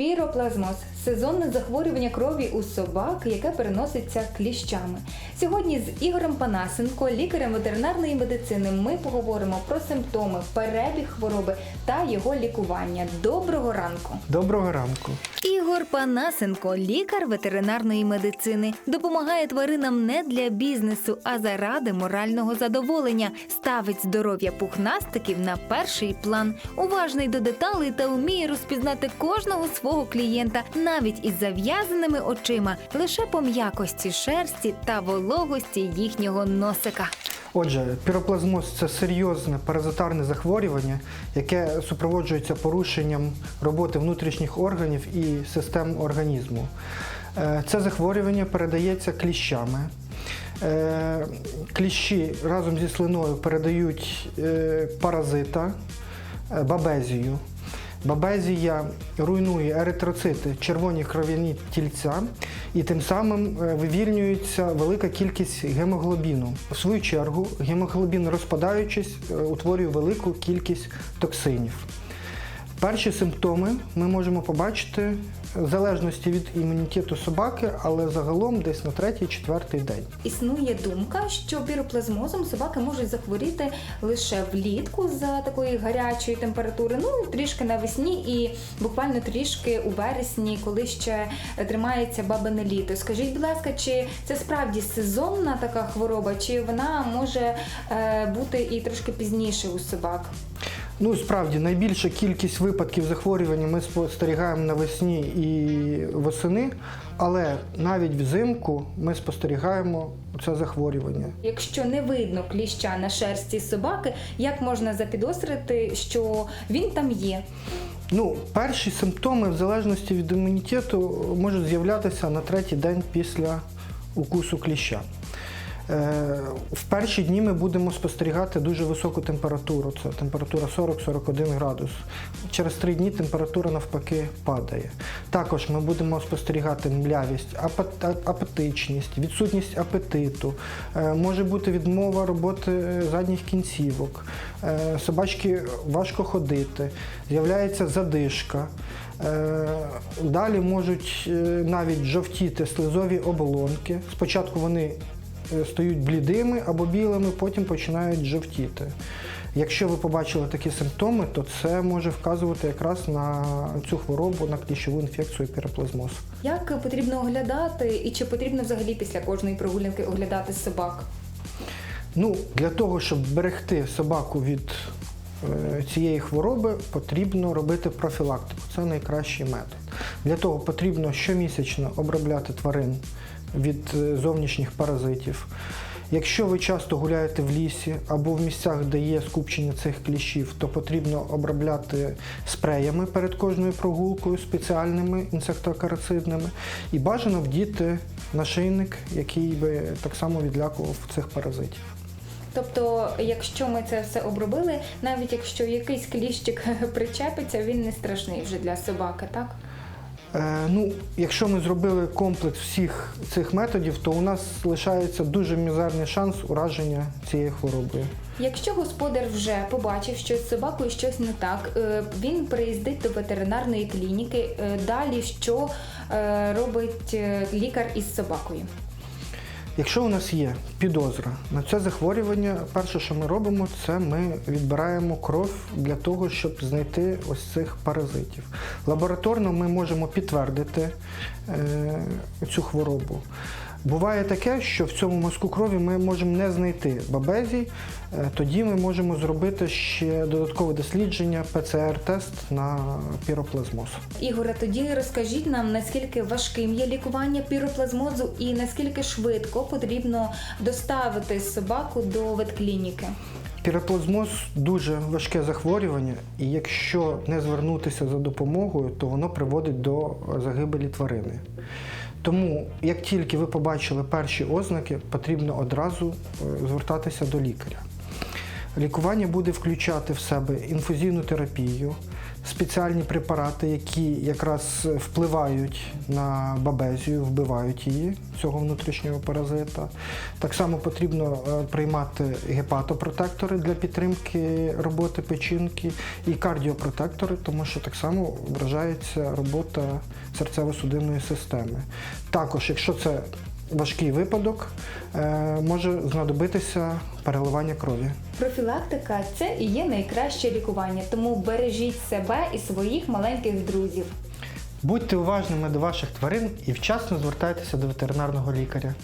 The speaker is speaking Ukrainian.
Піроплазмоз сезонне захворювання крові у собак, яке переноситься кліщами. Сьогодні з Ігорем Панасенко, лікарем ветеринарної медицини, ми поговоримо про симптоми, перебіг хвороби та його лікування. Доброго ранку! Доброго ранку. Ігор Панасенко, лікар ветеринарної медицини, допомагає тваринам не для бізнесу, а заради морального задоволення. Ставить здоров'я пухнастиків на перший план, уважний до деталей та вміє розпізнати кожного свого клієнта, навіть із зав'язаними очима, лише по м'якості шерсті та вологості їхнього носика. Отже, піроплазмоз це серйозне паразитарне захворювання, яке супроводжується порушенням роботи внутрішніх органів і систем організму. Е, Це захворювання передається кліщами. Е, Кліщі разом зі слиною передають е, паразита бабезію. Бабезія руйнує еритроцити, червоні кров'яні тільця, і тим самим е, вивільнюється велика кількість гемоглобіну. В свою чергу, гемоглобін, розпадаючись, е, утворює велику кількість токсинів. Перші симптоми ми можемо побачити в залежності від імунітету собаки, але загалом десь на третій-четвертий день. Існує думка, що піроплазмозом собаки можуть захворіти лише влітку за такої гарячої температури, ну трішки навесні і буквально трішки у вересні, коли ще тримається бабине літо. Скажіть, будь ласка, чи це справді сезонна така хвороба, чи вона може е, бути і трошки пізніше у собак? Ну, справді, найбільша кількість випадків захворювання ми спостерігаємо навесні і восени, але навіть взимку ми спостерігаємо це захворювання. Якщо не видно кліща на шерсті собаки, як можна запідозрити, що він там є? Ну, перші симптоми, в залежності від імунітету, можуть з'являтися на третій день після укусу кліща. Е, В перші дні ми будемо спостерігати дуже високу температуру. Це температура 40-41 градус. Через три дні температура навпаки падає. Також ми будемо спостерігати млявість, апетичність, відсутність апетиту, Е, може бути відмова роботи е, задніх кінцівок. Собачки важко ходити, з'являється задишка. Далі можуть навіть жовтіти слизові оболонки. Спочатку вони стають блідими або білими, потім починають жовтіти. Якщо ви побачили такі симптоми, то це може вказувати якраз на цю хворобу, на кліщову інфекцію піроплазмоз. Як потрібно оглядати, і чи потрібно взагалі після кожної прогулянки оглядати собак? Ну, для того, щоб берегти собаку від е, цієї хвороби, потрібно робити профілактику. Це найкращий метод. Для того потрібно щомісячно обробляти тварин від е, зовнішніх паразитів. Якщо ви часто гуляєте в лісі або в місцях, де є скупчення цих кліщів, то потрібно обробляти спреями перед кожною прогулкою, спеціальними інсектоакарицидними. І бажано вдіти нашийник, який би так само відлякував цих паразитів. Тобто, якщо ми це все обробили, навіть якщо якийсь кліщик причепиться, він не страшний вже для собаки, так? Е, ну, якщо ми зробили комплекс всіх цих методів, то у нас лишається дуже мізерний шанс ураження цією хворобою. Якщо господар вже побачив, що з собакою щось не так, е, він приїздить до ветеринарної клініки. е, Далі що робить лікар із собакою? Якщо у нас є підозра на це захворювання, перше, що ми робимо, це ми відбираємо кров для того, щоб знайти ось цих паразитів. Лабораторно ми можемо підтвердити е, цю хворобу. Буває таке, що в цьому мазку крові ми можемо не знайти бабезій, е, тоді ми можемо зробити ще додаткове дослідження, ПЦР-тест на піроплазмоз. Ігоре, тоді розкажіть нам, наскільки важким є лікування піроплазмозу і наскільки швидко потрібно доставити собаку до ветклініки. Піроплазмоз дуже важке захворювання, і якщо не звернутися за допомогою, то воно приводить до загибелі тварини. Тому, як тільки ви побачили перші ознаки, потрібно одразу е, звертатися до лікаря. Лікування буде включати в себе інфузійну терапію, спеціальні препарати, які якраз впливають на бабезію, вбивають її, цього внутрішнього паразита. Так само потрібно е, приймати гепатопротектори для підтримки роботи печінки і кардіопротектори, тому що так само вражається робота серцево-судинної системи. Також, якщо це важкий випадок, е, може знадобитися переливання крові. Профілактика це і є найкраще лікування, тому бережіть себе і своїх маленьких друзів. Будьте уважними до ваших тварин і вчасно звертайтеся до ветеринарного лікаря.